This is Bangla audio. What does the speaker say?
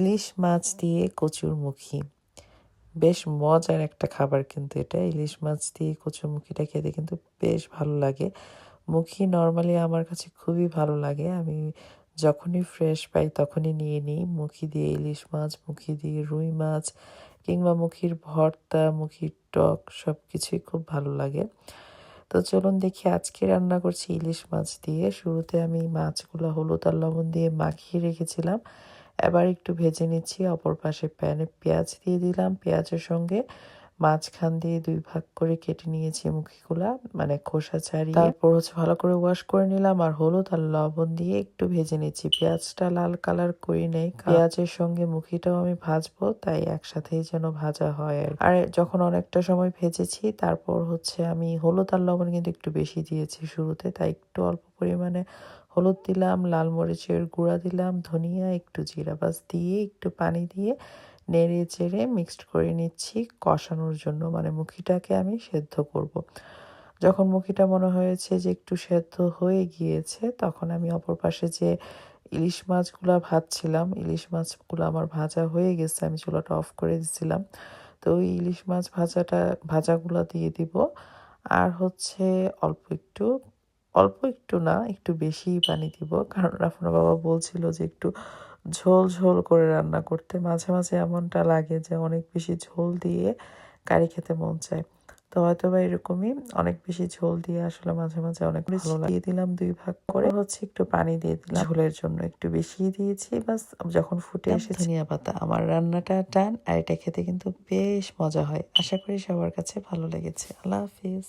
ইলিশ মাছ দিয়ে কচুরমুখী। বেশ মজার একটা খাবার কিন্তু এটা। ইলিশ মাছ দিয়ে কচুরমুখীটা খেতে কিন্তু বেশ ভালো লাগে। মুখি নর্মালি আমার কাছে খুবই ভালো লাগে। আমি যখনই ফ্রেশ পাই তখনই নিয়ে নিই। মুখি দিয়ে ইলিশ মাছ, মুখি দিয়ে রুই মাছ কিংবা মুখির ভর্তা, মুখির টক সব কিছুই খুব ভালো লাগে। তো চলুন দেখি আজকে রান্না করছি ইলিশ মাছ দিয়ে। শুরুতে আমি মাছগুলো হলুদ আর লবণ দিয়ে মাখিয়ে রেখেছিলাম। এবার একটু ভেজে নিচ্ছি। অপর পাশে প্যানে পেঁয়াজ দিয়ে দিলাম। পেঁয়াজের সঙ্গে মাঝখান দিয়ে দুই ভাগ করে কেটে নিয়েছি মুখিগুলা মানে খোসা ছাড়িয়ে। তারপর হচ্ছে ভালো করে ওয়াশ করে নিলাম আর হলুদ আর লবণ দিয়ে একটু ভেজে নিচ্ছি। পেঁয়াজটা লাল কালার করি নেই। পেঁয়াজের সঙ্গে মুখিটাও আমি ভাজবো, তাই একসাথেই যেন ভাজা হয় আর যখন অনেকটা সময় ভেজেছি, তারপর হচ্ছে আমি হলুদ আর লবণ কিন্তু একটু বেশি দিয়েছি শুরুতে, তাই একটু অল্প পরিমাণে হলুদ দিলাম, লাল মরিচের গুঁড়া দিলাম, ধনিয়া, একটু জিরা বাস দিয়ে, একটু পানি দিয়ে নেড়ে চেড়ে মিক্সড করে নিচ্ছি। কষানোর জন্য মানে মুখিটাকে আমি সেদ্ধ করব। যখন মুখিটা মনে হয়েছে যে একটু সেদ্ধ হয়ে গিয়েছে, তখন আমি অপর পাশে যে ইলিশ মাছগুলো ভাজছিলাম, ইলিশ মাছগুলো আমার ভাজা হয়ে গেছে, আমি চুলাটা অফ করে দিছিলাম। তো ওই ইলিশ মাছ ভাজাটা, ভাজাগুলো দিয়ে দিব। আর হচ্ছে অল্প একটু অল্প একটু না একটু বেশিই পানি দিব। কারণ রাফনা বাবা বলছিল যে একটু ঝোল ঝোল করে রান্না করতে। মাঝে মাঝে এমনটা লাগে যে অনেক বেশি ঝোল দিয়ে কারি খেতে মন চায়। তো হয়তো বা এরকমই অনেক বেশি ঝোল দিয়ে আসলে মাঝে মাঝে অনেক ভালো দিয়ে দিলাম দুই ভাগ করে হচ্ছে একটু পানি দিয়ে দিলাম। ঝোলের জন্য একটু বেশি দিয়েছি। বাস যখন ফুটে এসে ধনিয়া পাতা। আমার রান্নাটা টান আর এটা খেতে কিন্তু বেশ মজা হয়। আশা করি সবার কাছে ভালো লেগেছে। আল্লাহ হাফিজ।